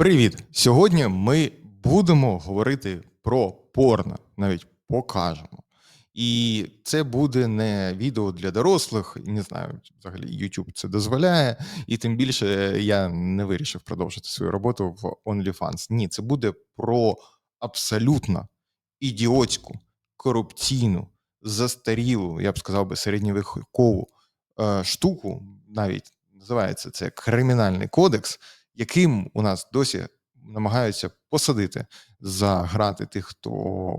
Привіт! Сьогодні ми будемо говорити про порно, навіть покажемо. І це буде не відео для дорослих, не знаю, взагалі YouTube це дозволяє. І тим більше я не вирішив продовжити свою роботу в OnlyFans. Ні, це буде про абсолютно ідіотську, корупційну, застарілу, я б сказав би, середньовікову е, штуку, навіть називається це кримінальний кодекс, яким у нас досі намагаються посадити за грати тих, хто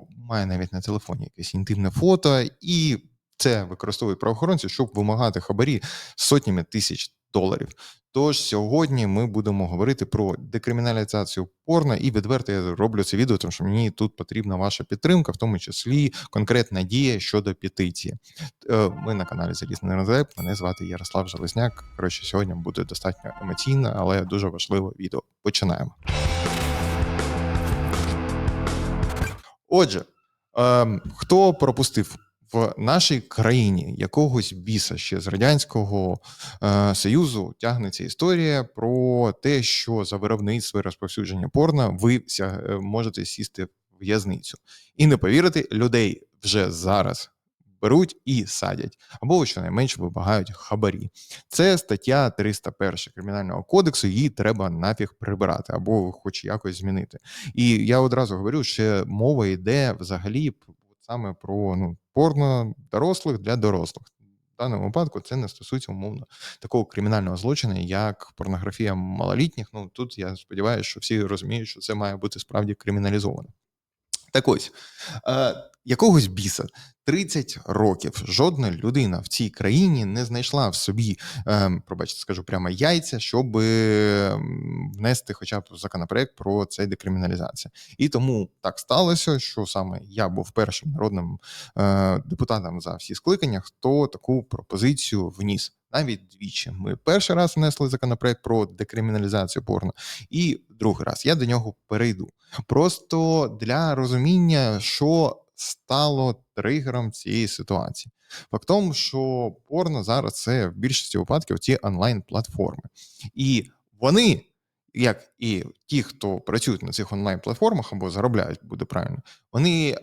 має навіть на телефоні якесь інтимне фото, і це використовують правоохоронці, щоб вимагати хабарі сотнями тисяч доларів. Тож сьогодні ми будемо говорити про декриміналізацію порно, і відверто я роблю це відео, тому що мені тут потрібна ваша підтримка, в тому числі конкретна дія щодо петиції. Е, Ми на каналі Залізний Розеп. Мене звати Ярослав Железняк. Коротше, сьогодні буде достатньо емоційне, але дуже важливе відео. Починаємо. Отже, ем, хто пропустив в нашій країні якогось біса ще з радянського е, союзу тягнеться історія про те, що за виробництво і розповсюдження порно ви е, можете сісти в в'язницю. І не повірити, людей вже зараз беруть і садять, або щонайменше вимагають хабарі. Це стаття 301 кримінального кодексу. Її треба нафіг прибирати або хоч якось змінити. І я одразу говорю, що мова йде взагалі саме про ну, порно дорослих для дорослих. В даному випадку це не стосується умовно такого кримінального злочину, як порнографія малолітніх. Ну тут я сподіваюся, що всі розуміють, що це має бути справді криміналізовано. Так ось, е, якогось біса 30 років жодна людина в цій країні не знайшла в собі, е, пробачте, скажу прямо яйця, щоб ем, внести хоча б законопроект про це декриміналізація. І тому так сталося, що саме я був першим народним е, депутатом за всі скликання, хто таку пропозицію вніс. Навіть двічі. Ми перший раз внесли законопроект про декриміналізацію порно, і другий раз я до нього перейду. Просто для розуміння, що стало тригером цієї ситуації. Факт тому, що порно зараз це в більшості випадків ці онлайн-платформи. І вони, як і ті, хто працюють на цих онлайн-платформах або заробляють, буде правильно, вони е,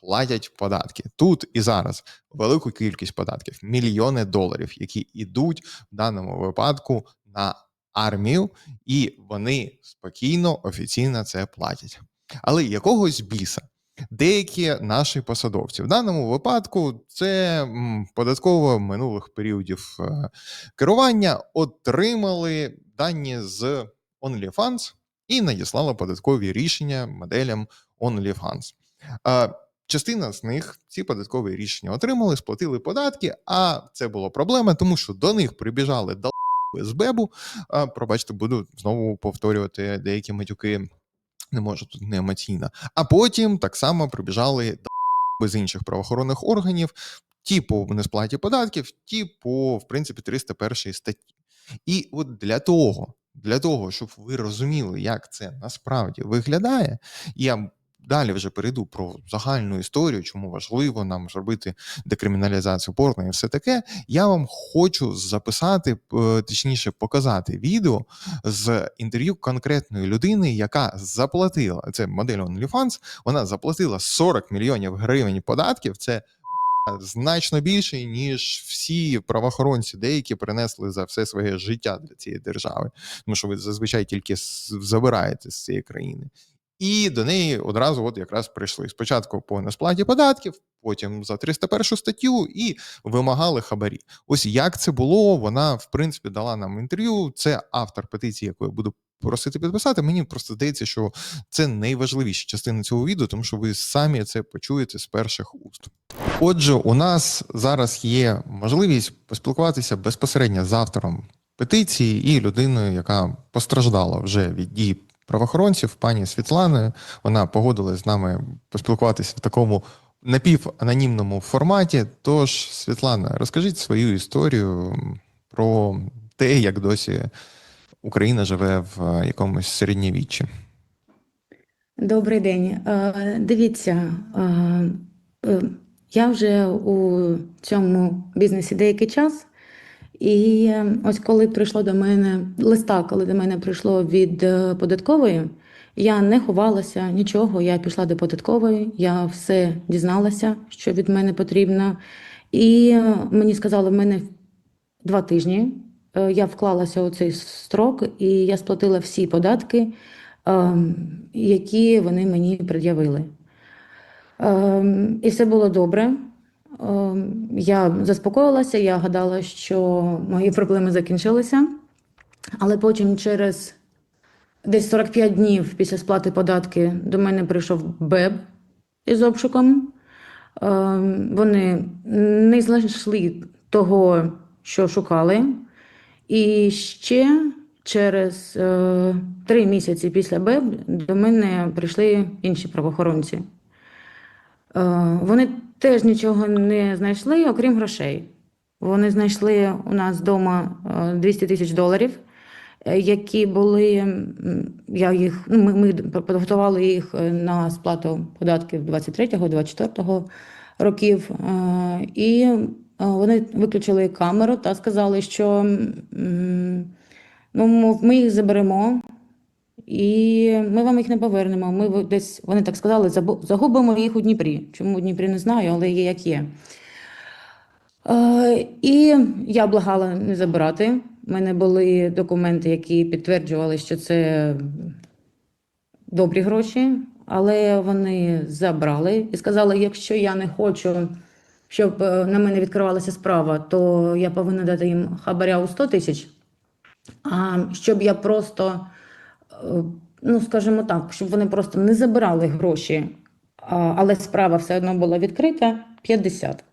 платять податки тут і зараз велику кількість податків, мільйони доларів, які йдуть в даному випадку на армію, і вони спокійно офіційно це платять. Але якогось біса. Деякі наші посадовці в даному випадку це податково минулих періодів е, керування отримали дані з OnlyFans і надіслали податкові рішення моделям OnlyFans. Е, Частина з них ці податкові рішення отримали, сплатили податки, а це була проблема, тому що до них прибіжали дал з Бебу. Пробачте, буду знову повторювати деякі матюки. Не можу тут не емоційна. А потім так само прибіжали дал з інших правоохоронних органів, ті по несплаті податків, ті по, в принципі, 301 статті. І от для того, для того, щоб ви розуміли, як це насправді виглядає, я далі вже перейду про загальну історію, чому важливо нам зробити декриміналізацію порно і все таке. Я вам хочу записати, е, точніше, показати відео з інтерв'ю конкретної людини, яка заплатила це модель OnlyFans, Вона заплатила 40 мільйонів гривень податків. Це значно більше, ніж всі правоохоронці, деякі принесли за все своє життя для цієї держави, тому що ви зазвичай тільки забираєте з цієї країни. І до неї одразу от якраз прийшли спочатку по несплаті податків, потім за 301 статтю і вимагали хабарі. Ось як це було, вона в принципі дала нам інтерв'ю. Це автор петиції, яку я буду просити підписати. Мені просто здається, що це найважливіша частина цього відео, тому що ви самі це почуєте з перших уст. Отже, у нас зараз є можливість поспілкуватися безпосередньо з автором петиції і людиною, яка постраждала вже від дій правоохоронців, пані Світланою. Вона погодилась з нами поспілкуватися в такому напіванонімному форматі. Тож, Світлана, розкажіть свою історію про те, як досі Україна живе в е, якомусь середньовіччі. Добрий день. Е, Дивіться, е, я вже у цьому бізнесі деякий час, І е, ось коли прийшло до мене листа, коли до мене прийшло від е, податкової, я не ховалася нічого. Я пішла до податкової, я все дізналася, що від мене потрібно. І е, мені сказали, в мене два тижні. Я вклалася у цей строк, і я сплатила всі податки, які вони мені пред'явили. Ем, І все було добре. Ем, Я заспокоїлася, я гадала, що мої проблеми закінчилися, але потім через десь 45 днів після сплати податки до мене прийшов БЕБ із обшуком. Ем, Вони не знайшли того, що шукали. І ще через е, три місяці після БЕБ до мене прийшли інші правоохоронці. Е, Вони теж нічого не знайшли, окрім грошей. Вони знайшли у нас вдома 200 тисяч доларів, е, які були, я їх, ну, ми, ми підготували їх е, на сплату податків 23-го, 24-го років. Е, І е, вони виключили камеру та сказали, що ну, ми їх заберемо. І ми вам їх не повернемо. Ми десь, вони так сказали, загубимо їх у Дніпрі. Чому у Дніпрі не знаю, але є як є. Е, і я благала не забирати. У мене були документи, які підтверджували, що це добрі гроші, але вони забрали і сказали, якщо я не хочу, щоб е, на мене відкривалася справа, то я повинна дати їм хабаря у 100 тисяч. А щоб я просто, ну скажімо так, щоб вони просто не забирали гроші, але справа все одно була відкрита 50.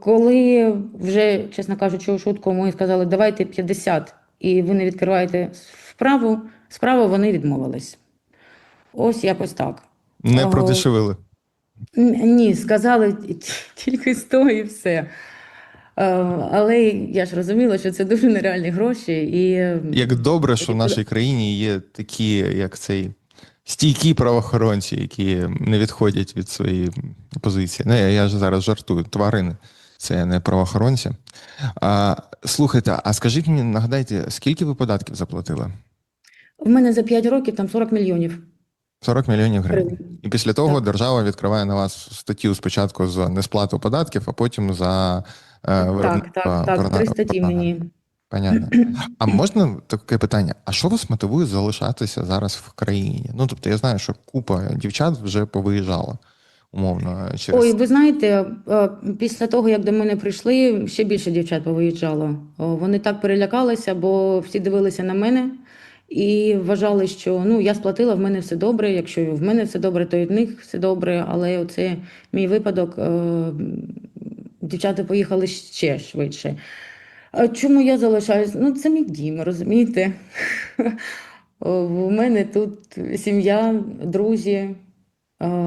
Коли вже, чесно кажучи, у шутку ми сказали, давайте 50, і ви не відкриваєте справу, справу вони відмовились. Ось якось так. Не продешевили. Ні, сказали тільки 100 і все. Е, Але я ж розуміла, що це дуже нереальні гроші. І е, Як добре, що в нашій країні є такі, як цей стійкі правоохоронці, які не відходять від своєї позиції. Ну, я, ж зараз жартую, тварини. Це не правоохоронці. А, слухайте, а скажіть мені, нагадайте, скільки ви податків заплатили? в мене за 5 років там 40 мільйонів 40 мільйонів гривень. І після того Так. держава відкриває на вас статтю спочатку за несплату податків, а потім за е, Так, виробництво так, так, порно- три статті мені. Понятно. А можна таке питання? А що вас мотивує залишатися зараз в країні? Ну тобто я знаю, що купа дівчат вже повиїжджала умовно через Ой, ви знаєте, е, після того, як до мене прийшли, ще більше дівчат повиїжджало. Вони так перелякалися, бо всі дивилися на мене і вважали, що ну я сплатила, в мене все добре. Якщо в мене все добре, то і в них все добре. Але оце мій випадок. Дівчата поїхали ще швидше. А чому я залишаюсь? Ну, це мій дім, розумієте? У мене тут сім'я, друзі.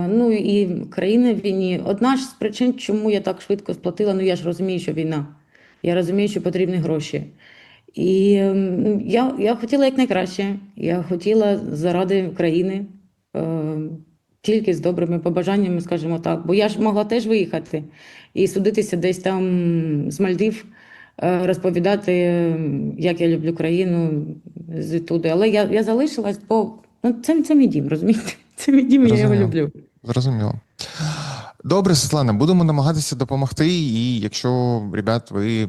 Ну і країна в війні. Одна ж з причин, чому я так швидко сплатила, ну я ж розумію, що війна. Я розумію, що потрібні гроші. І ем, я, я хотіла якнайкраще. Я хотіла заради країни, е, тільки з добрими побажаннями, скажімо так. Бо я ж могла теж виїхати і судитися десь там з Мальдів, е, розповідати, як я люблю країну звідтуди. Але я, я залишилась, бо ну, це, це мій дім, розумієте? Це мій дім, і я його люблю. Зрозуміло. Добре, Світлана, будемо намагатися допомогти. І якщо, ребят, ви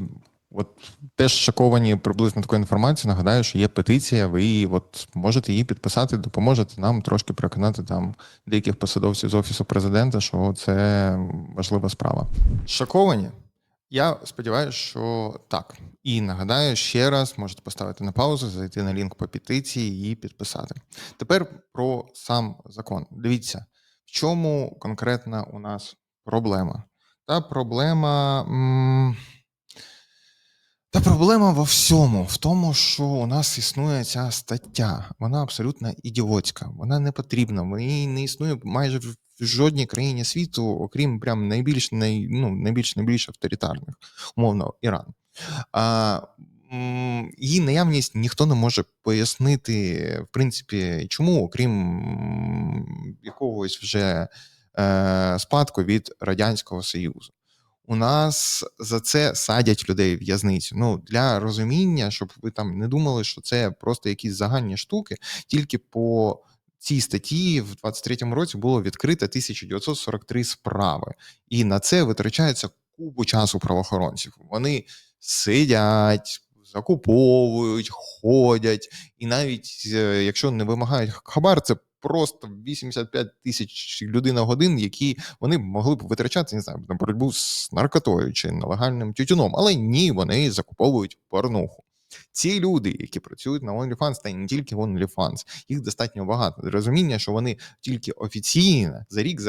от теж шоковані приблизно такою інформацією, нагадаю, що є петиція, ви от можете її підписати, допоможете нам трошки переконати там деяких посадовців з офісу президента, що це важлива справа. Шоковані? Я сподіваюся, що так. І нагадаю, ще раз можете поставити на паузу, зайти на лінк по петиції і підписати. Тепер про сам закон. Дивіться, в чому конкретна у нас проблема? Та проблема. м, Та проблема во всьому, в тому, що у нас існує ця стаття. Вона абсолютно ідіотська, вона не потрібна. Вона не існує майже в жодній країні світу, окрім прям найбільш най, ну, найбільш найбільш авторитарних, умовно, Іран. А, її наявність ніхто не може пояснити, в принципі, чому, окрім якогось вже е, спадку від Радянського Союзу. У нас за це садять людей в в'язницю. Ну для розуміння, щоб ви там не думали, що це просто якісь загальні штуки. Тільки по цій статті в 23-му році було відкрито 1943 справи, і на це витрачається купу часу правоохоронців. Вони сидять, закуповують, ходять, і навіть е, якщо не вимагають хабар, це просто 85 тисяч людина годин, які вони могли б витрачати не знаю, на боротьбу з наркотою чи нелегальним тютюном. Але ні, вони закуповують порнуху. Ці люди, які працюють на OnlyFans, та не тільки OnlyFans, їх достатньо багато. Розуміння, що вони тільки офіційно за рік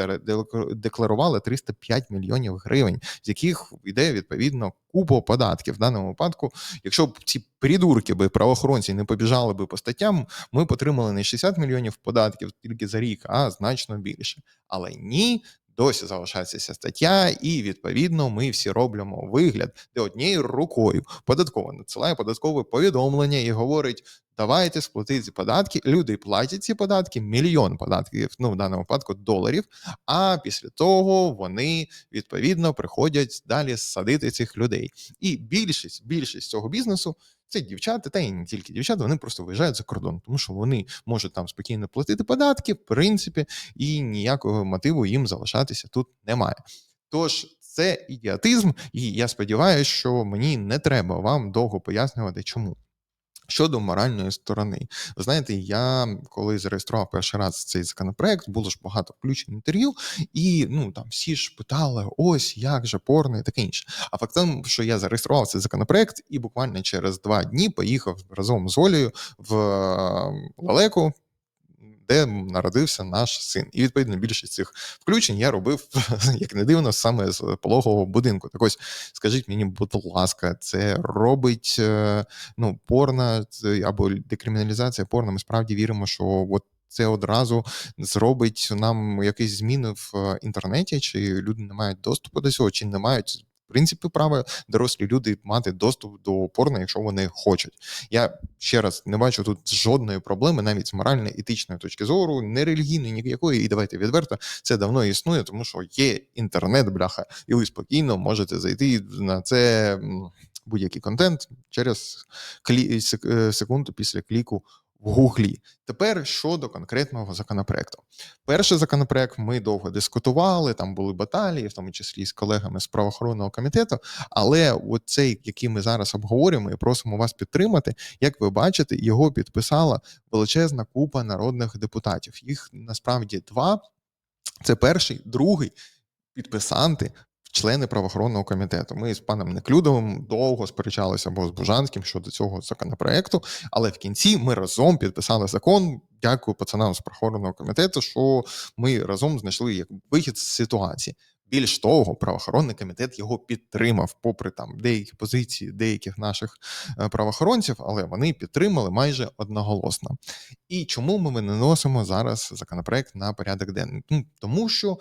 декларували 305 мільйонів гривень, з яких йде відповідно купа податків. В даному випадку, якщо б ці придурки би правоохоронці не побіжали би по статтям, ми б отримали не 60 мільйонів податків тільки за рік, а значно більше. Але ні. Досі залишається ця стаття, і відповідно ми всі робимо вигляд, де однією рукою податково надсилає податкове повідомлення і говорить: давайте сплатити ці податки. Люди платять ці податки, мільйон податків, ну в даному випадку доларів. А після того вони відповідно приходять далі садити цих людей. І більшість, більшість цього бізнесу це дівчата, та й не тільки дівчата, вони просто виїжджають за кордон, тому що вони можуть там спокійно платити податки, в принципі, і ніякого мотиву їм залишатися тут немає. Тож це ідіотизм, і я сподіваюся, що мені не треба вам довго пояснювати, чому. Щодо моральної сторони, ви знаєте, я коли зареєстрував перший раз цей законопроект, було ж багато включень інтерв'ю, і ну там всі ж питали: ось як же порно і таке інше. А факт тому, що я зареєстрував цей законопроект, і буквально через два дні поїхав разом з Олею в Лалеку. Де народився наш син, і відповідно більшість цих включень я робив, як не дивно, саме з пологового будинку. Так ось скажіть мені, будь ласка, це робить е, ну порно або декриміналізація порно. Ми справді віримо, що от це одразу зробить нам якісь зміни в е, інтернеті, чи люди не мають доступу до цього, чи не мають. В принципі, права дорослі люди мати доступ до порно, якщо вони хочуть. Я ще раз не бачу тут жодної проблеми, навіть з морально-етичної точки зору, не релігійної ніякої. І давайте відверто, це давно існує, тому що є інтернет, бляха, і ви спокійно можете зайти на це будь-який контент через клі... е, секунду після кліку в Гуглі. Тепер щодо конкретного законопроекту. Перший законопроект ми довго дискутували, там були баталії, в тому числі з колегами з правоохоронного комітету. Але от цей, який ми зараз обговорюємо і просимо вас підтримати, як ви бачите, його підписала величезна купа народних депутатів. Їх насправді два. Це перший, другий підписанти. Члени правоохоронного комітету. Ми з паном Неклюдовим довго сперечалися або з Бужанським щодо цього законопроекту, але в кінці ми разом підписали закон. Дякую пацанам з правоохоронного комітету, що ми разом знайшли як вихід з ситуації. Більш того, правоохоронний комітет його підтримав, попри там деякі позиції деяких наших е, правоохоронців, але вони підтримали майже одноголосно. І чому ми виносимо зараз законопроект на порядок денний? Тому що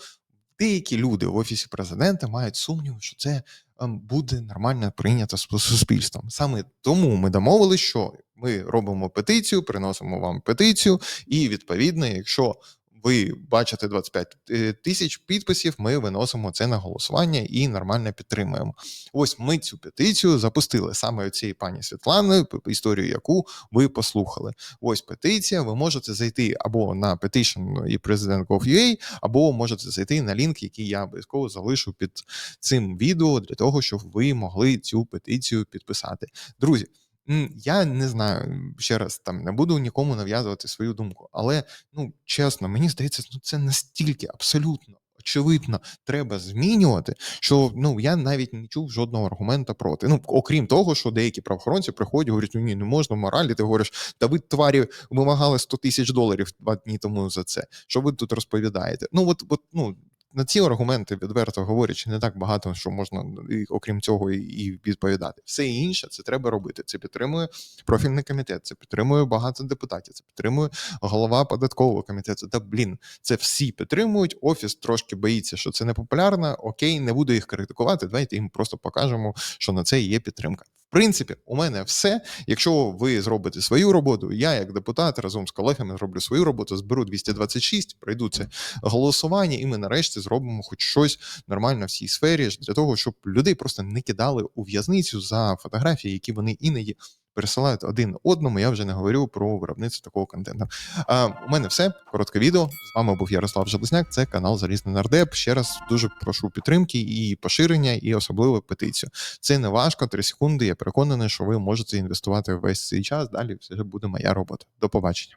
деякі люди в офісі президента мають сумнів, що це ем, буде нормально прийнято су- суспільством. Саме тому ми домовилися, що ми робимо петицію, приносимо вам петицію, і відповідно, якщо ви бачите 25 е, тисяч підписів, ми виносимо це на голосування і нормально підтримуємо. Ось ми цю петицію запустили саме цієї пані Світлани, історію яку ви послухали. Ось петиція. Ви можете зайти або на petition і president.gov.ua, або можете зайти на лінк, який я обов'язково залишу під цим відео для того, щоб ви могли цю петицію підписати. Друзі. Я не знаю ще раз там не буду нікому нав'язувати свою думку, але ну чесно, мені здається, ну це настільки абсолютно очевидно треба змінювати, що ну я навіть не чув жодного аргумента проти. Ну окрім того, що деякі правоохоронці приходять, говорять, ну ні, не можна моралі. Ти говориш, та ви тварі вимагали 100 тисяч доларів два дні тому за це. Що ви тут розповідаєте? Ну от, от ну. На ці аргументи, відверто говорячи, не так багато, що можна і, окрім цього і, відповідати. Все інше це треба робити. Це підтримує профільний комітет, це підтримує багато депутатів, це підтримує голова податкового комітету. Та блін, це всі підтримують. Офіс трошки боїться, що це не популярно. Окей, не буду їх критикувати. Давайте їм просто покажемо, що на це є підтримка. Принципі, у мене все. Якщо ви зробите свою роботу, я, як депутат, разом з колегами зроблю свою роботу, зберу 226, пройду це голосування, і ми нарешті зробимо хоч щось нормально в цій сфері для того, щоб людей просто не кидали у в'язницю за фотографії, які вони іноді пересилають один одному. Я вже не говорю про виробництво такого контенту. А, у мене все. Коротке відео. З вами був Ярослав Железняк. Це канал Залізний Нардеп. Ще раз дуже прошу підтримки і поширення, і особливо петицію. Це не важко, 3 секунди. Я переконаний, що ви можете інвестувати весь цей час. Далі все буде моя робота. До побачення.